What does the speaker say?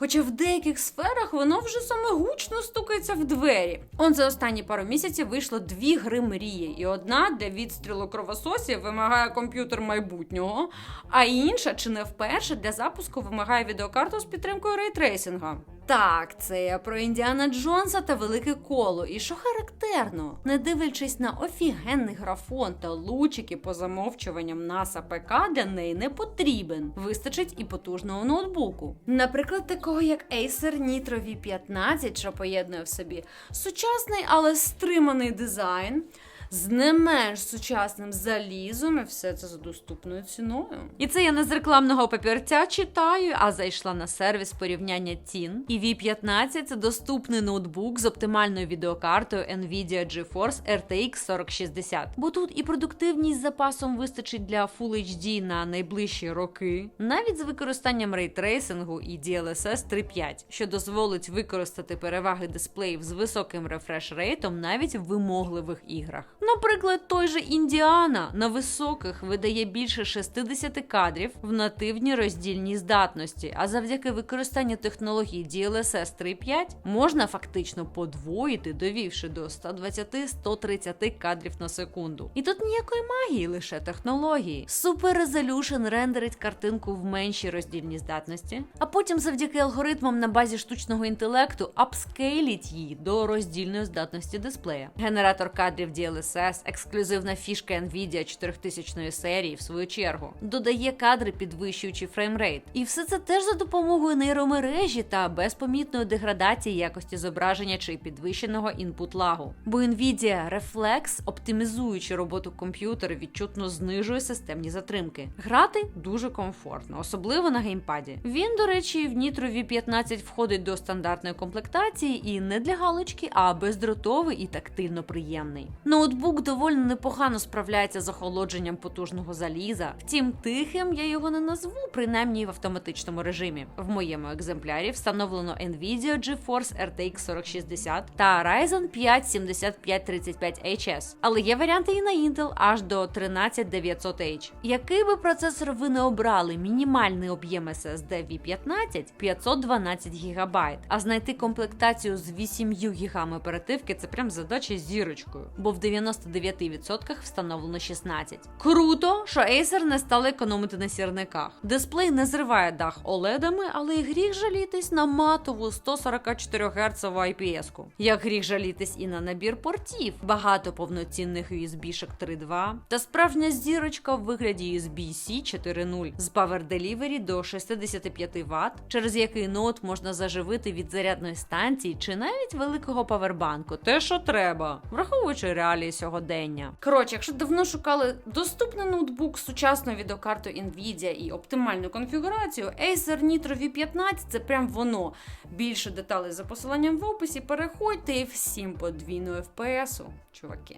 Хоча в деяких сферах воно вже саме гучно стукається в двері. Он за останні пару місяців вийшло дві гри мрії, і одна для відстрілу кровососів вимагає комп'ютер майбутнього, а інша, чи не вперше, для запуску вимагає відеокарту з підтримкою рейтрейсинга. Так, це я про Індіана Джонса та велике коло. І що характерно, не дивлячись на офігенний графон та лучики по замовчуванням NASA ПК для неї не потрібен. Вистачить і потужного ноутбуку. Наприклад, такого як Acer Nitro V15, що поєднує в собі сучасний, але стриманий дизайн. З не менш сучасним залізом і все це за доступною ціною. І це я не з рекламного папірця читаю, а зайшла на сервіс порівняння цін. І V15 це доступний ноутбук з оптимальною відеокартою Nvidia GeForce RTX 4060. Бо тут і продуктивність з запасом вистачить для Full HD на найближчі роки, навіть з використанням рейтрейсингу і DLSS 3.5, що дозволить використати переваги дисплеїв з високим рефреш рейтом навіть в вимогливих іграх. Наприклад, той же Індіана на високих видає більше 60 кадрів в нативній роздільній здатності, а завдяки використанню технології DLSS 3.5 можна фактично подвоїти, довівши до 120-130 кадрів на секунду. І тут ніякої магії, лише технології. Super Resolution рендерить картинку в меншій роздільній здатності, а потім завдяки алгоритмам на базі штучного інтелекту апскейліть її до роздільної здатності дисплея. Генератор кадрів DLSS, ексклюзивна фішка Nvidia 4000 серії, в свою чергу, додає кадри, підвищуючи фреймрейт. І все це теж за допомогою нейромережі та безпомітної деградації якості зображення чи підвищеного інпут лагу. Бо Nvidia Reflex, оптимізуючи роботу комп'ютера, відчутно знижує системні затримки. Грати дуже комфортно, особливо на геймпаді. Він, до речі, в Nitro V15 входить до стандартної комплектації і не для галочки, а бездротовий і тактильно приємний. Ноутбук доволі непогано справляється з охолодженням потужного заліза. Втім, тихим я його не назву, принаймні в автоматичному режимі. В моєму екземплярі встановлено Nvidia GeForce RTX 4060 та Ryzen 5 7535HS. Але є варіанти і на Intel аж до 13900H. Який би процесор ви не обрали, мінімальний об'єм SSD V15 512 ГБ, а знайти комплектацію з 8 ГБ оперативки це прям задача зірочкою, бо в 99% встановлено 16. Круто, що Acer не стали економити на сірниках. Дисплей не зриває дах OLED-ами, але і гріх жалітись на матову 144 Гц IPS-ку. Як гріх жалітись і на набір портів, багато повноцінних USB-шок 3.2 та справжня зірочка в вигляді USB-C 4.0 з Power Delivery до 65 Вт, через який ноут можна заживити від зарядної станції чи навіть великого павербанку. Те, що треба, враховуючи реалії сьогодення. Коротше, якщо давно шукали доступний ноутбук з сучасною відеокартою Nvidia і оптимальну конфігурацію, Acer Nitro V15 це прям воно. Більше деталей за посиланням в описі. Переходьте і всім подвійну FPS, чуваки.